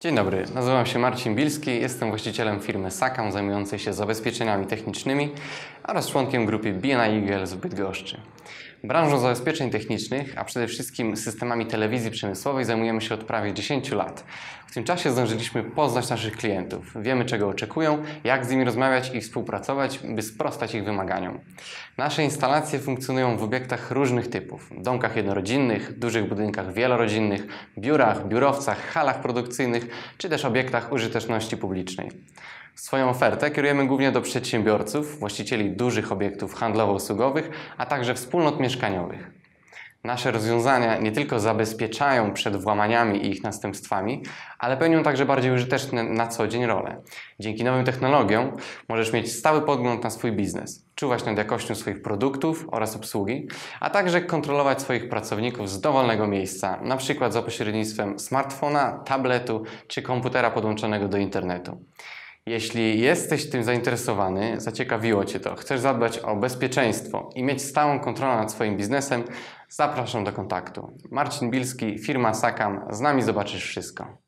Dzień dobry, nazywam się Marcin Bilski, jestem właścicielem firmy Sakam zajmującej się zabezpieczeniami technicznymi oraz członkiem grupy BNI Eagle z Bydgoszczy. Branżą zabezpieczeń technicznych, a przede wszystkim systemami telewizji przemysłowej zajmujemy się od prawie 10 lat. W tym czasie zdążyliśmy poznać naszych klientów. Wiemy czego oczekują, jak z nimi rozmawiać i współpracować, by sprostać ich wymaganiom. Nasze instalacje funkcjonują w obiektach różnych typów. Domkach jednorodzinnych, dużych budynkach wielorodzinnych, biurach, biurowcach, halach produkcyjnych czy też obiektach użyteczności publicznej. Swoją ofertę kierujemy głównie do przedsiębiorców, właścicieli dużych obiektów handlowo-usługowych, a także wspólnot mieszkaniowych. Nasze rozwiązania nie tylko zabezpieczają przed włamaniami i ich następstwami, ale pełnią także bardziej użyteczne na co dzień role. Dzięki nowym technologiom możesz mieć stały podgląd na swój biznes, czuwać nad jakością swoich produktów oraz obsługi, a także kontrolować swoich pracowników z dowolnego miejsca, przykład za pośrednictwem smartfona, tabletu czy komputera podłączonego do internetu. Jeśli jesteś tym zainteresowany, zaciekawiło Cię to, chcesz zadbać o bezpieczeństwo i mieć stałą kontrolę nad swoim biznesem, zapraszam do kontaktu. Marcin Bilski, firma Sakam, z nami zobaczysz wszystko.